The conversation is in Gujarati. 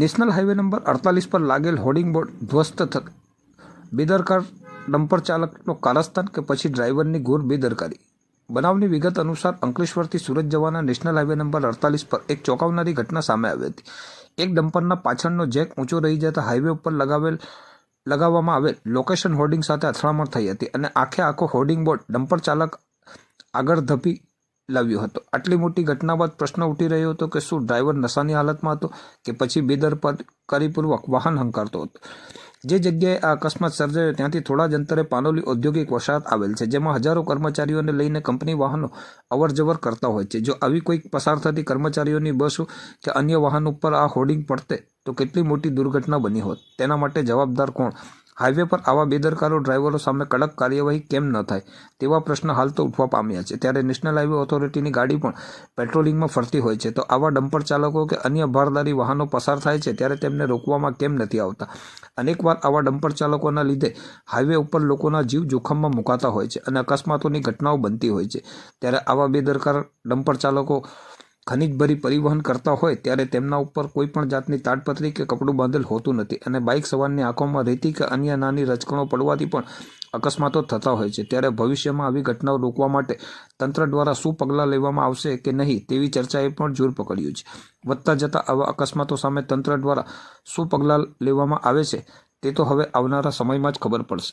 નેશનલ હાઈવે નંબર અડતાલીસ પર લાગેલ હોર્ડિંગ બોર્ડ ધ્વસ્ત થતાં. બેદરકાર ડમ્પર ચાલકનો કારસ્તાન કે પછી ડ્રાઈવરની ઘોર બેદરકારી. બનાવની વિગત અનુસાર અંકલેશ્વરથી સુરત જવાના નેશનલ હાઈવે નંબર અડતાલીસ પર એક ચોંકાવનારી ઘટના સામે આવી હતી. એક ડમ્પરના પાછળનો જેક ઊંચો રહી જતા હાઈવે ઉપર લગાવેલ, લગાવવામાં આવેલ લોકેશન હોર્ડિંગ સાથે અથડામણ થઈ હતી અને આખે આખો હોર્ડિંગ બોર્ડ ડમ્પર ચાલક આગળ ધપી લાવ્યો હતો. આટલી મોટી ઘટના બાદ પ્રશ્ન ઉઠી રહ્યો હતો કે શું ડ્રાઈવર નશાની હાલતમાં હતો કે પછી બેદરકારીપૂર્વક વાહન હંકારતો હતો. જે જગ્યાએ આ અકસ્માત સર્જાયો ત્યાંથી થોડા જ અંતરે પાનોલી ઔદ્યોગિક વસાહત આવેલ છે, જેમાં હજારો કર્મચારીઓને લઈને કંપની વાહનો અવરજવર કરતા હોય છે. જો આવી કોઈક પસાર થતી કર્મચારીઓની બસો કે અન્ય વાહન ઉપર આ હોર્ડિંગ પડતે તો કેટલી મોટી દુર્ઘટના બની હોત? તેના માટે જવાબદાર કોણ? હાઈવે પર આવા બેદરકારો, ડ્રાઈવરો સામે કડક કાર્યવાહી કેમ ન થાય તેવા પ્રશ્ન હાલ તો ઉઠવા પામ્યા છે. ત્યારે નેશનલ હાઈવે ઓથોરિટીની ગાડી પણ પેટ્રોલિંગમાં ફરતી હોય છે. તો આવા ડમ્પર ચાલકો કે અન્ય ભારદારી વાહનો પસાર થાય છે ત્યારે તેમને રોકવામાં કેમ નથી આવતા? અનેકવાર આવા ડમ્પર ચાલકોના લીધે હાઈવે ઉપર લોકોના જીવ જોખમમાં મુકાતા હોય છે અને અકસ્માતોની ઘટનાઓ બનતી હોય છે. ત્યારે આવા બેદરકાર ડમ્પર ચાલકો ખનીજભરી પરિવહન કરતા હોય ત્યારે તેમના ઉપર કોઈ પણ જાતની તાડપત્રી કે કપડું બાંધેલ હોતું નથી અને બાઇક સવારની આંખોમાં રેતી કે અન્ય નાની રચકણો પડવાથી પણ અકસ્માતો થતા હોય છે. ત્યારે ભવિષ્યમાં આવી ઘટનાઓ રોકવા માટે તંત્ર દ્વારા શું પગલાં લેવામાં આવશે કે નહીં તેવી ચર્ચાએ પણ જોર પકડ્યું છે. વધતા જતા આવા અકસ્માતો સામે તંત્ર દ્વારા શું પગલાં લેવામાં આવે છે તે તો હવે આવનારા સમયમાં જ ખબર પડશે.